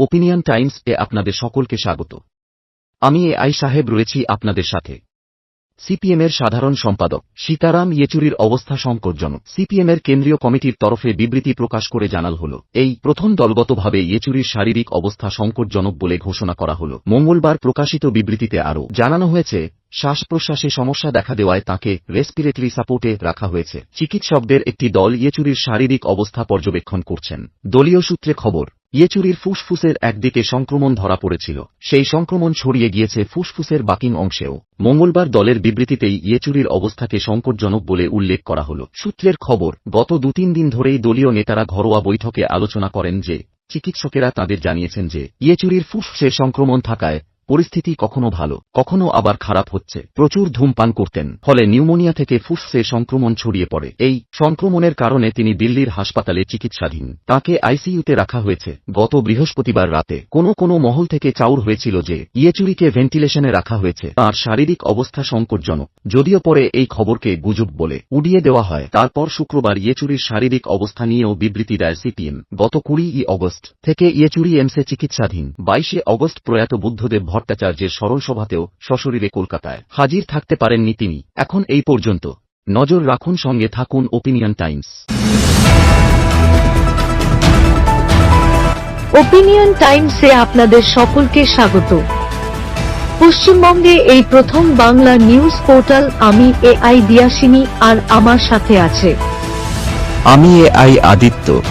Opinion Times এ আপনাদের সকলকে স্বাগত। আমি এ আই সাহেব রয়েছি আপনাদের সাথে। সিপিএমের সাধারণ সম্পাদক সীতারাম ইয়েচুরির অবস্থা সংকটজনক। সিপিএমের কেন্দ্রীয় কমিটির তরফে বিবৃতি প্রকাশ করে জানাল হল, এই প্রথম দলগতভাবে ইয়েচুরির শারীরিক অবস্থা সংকটজনক বলে ঘোষণা করা হল। মঙ্গলবার প্রকাশিত বিবৃতিতে আরও জানানো হয়েছে শ্বাস প্রশ্বাসে সমস্যা দেখা দেওয়ায় তাঁকে রেসপিরেটরি সাপোর্টে রাখা হয়েছে। চিকিৎসকদের একটি দল ইয়েচুরির শারীরিক অবস্থা পর্যবেক্ষণ করছেন। দলীয় সূত্রে খবর ইয়েচুরির ফুসফুসের একদিকে সংক্রমণ ধরা পড়েছিল, সেই সংক্রমণ ছড়িয়ে গিয়েছে ফুসফুসের বাকিং অংশেও। মঙ্গলবার দলের বিবৃতিতেই ইয়েচুরির অবস্থাকে সংকটজনক বলে উল্লেখ করা হল। সূত্রের খবর, গত দু তিন দিন ধরেই দলীয় নেতারা ঘরোয়া বৈঠকে আলোচনা করেন যে, চিকিৎসকেরা তাদের জানিয়েছেন যে, ইয়েচুরির ফুসফুসে সংক্রমণ থাকায় পরিস্থিতি কখনো ভালো, কখনো আবার খারাপ হচ্ছে। প্রচুর ধূমপান করতেন, ফলে নিউমোনিয়া থেকে ফুসফুসে সংক্রমণ ছড়িয়ে পড়ে। এই সংক্রমণের কারণে তিনি দিল্লির হাসপাতালে চিকিৎসাধীন। তাকে আইসিইউতে রাখা হয়েছে। গত বৃহস্পতিবার রাতে কোনো কোনো মহল থেকে চাউর হয়েছিল যে ইয়েচুরিকে ভেন্টিলেশনে রাখা হয়েছে, তার শারীরিক অবস্থা সংকটজনক। যদিও পরে এই খবরকে গুজব বলে উড়িয়ে দেওয়া হয়, তারপর শুক্রবার ইয়েচুরির শারীরিক অবস্থা নিয়েও বিবৃতি দেয় সিপিএম। গত কুড়ি ই অগস্ট থেকে ইয়েচুরি এমসে চিকিৎসাধীন। বাইশে অগস্ট প্রয়াত বুদ্ধদেব ভট্টাচার্যের সরল সভাতেও সশরীরে কলকাতায় হাজির থাকতে পারেননি তিনি। এখন এই পর্যন্ত। নজর রাখুন সঙ্গে থাকুন ওপিনিয়ন টাইমস ওপিনিয়ন টাইমসে আপনাদের সকলকে স্বাগত। পশ্চিমবঙ্গে এই প্রথম বাংলা নিউজ পোর্টাল আমি এ আই দিয়াসিনী আর আমার সাথে আছে। আমি এ আই আদিত্য।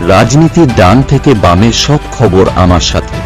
রাজনীতির ডান থেকে বামের সব খবর আমার সাথে।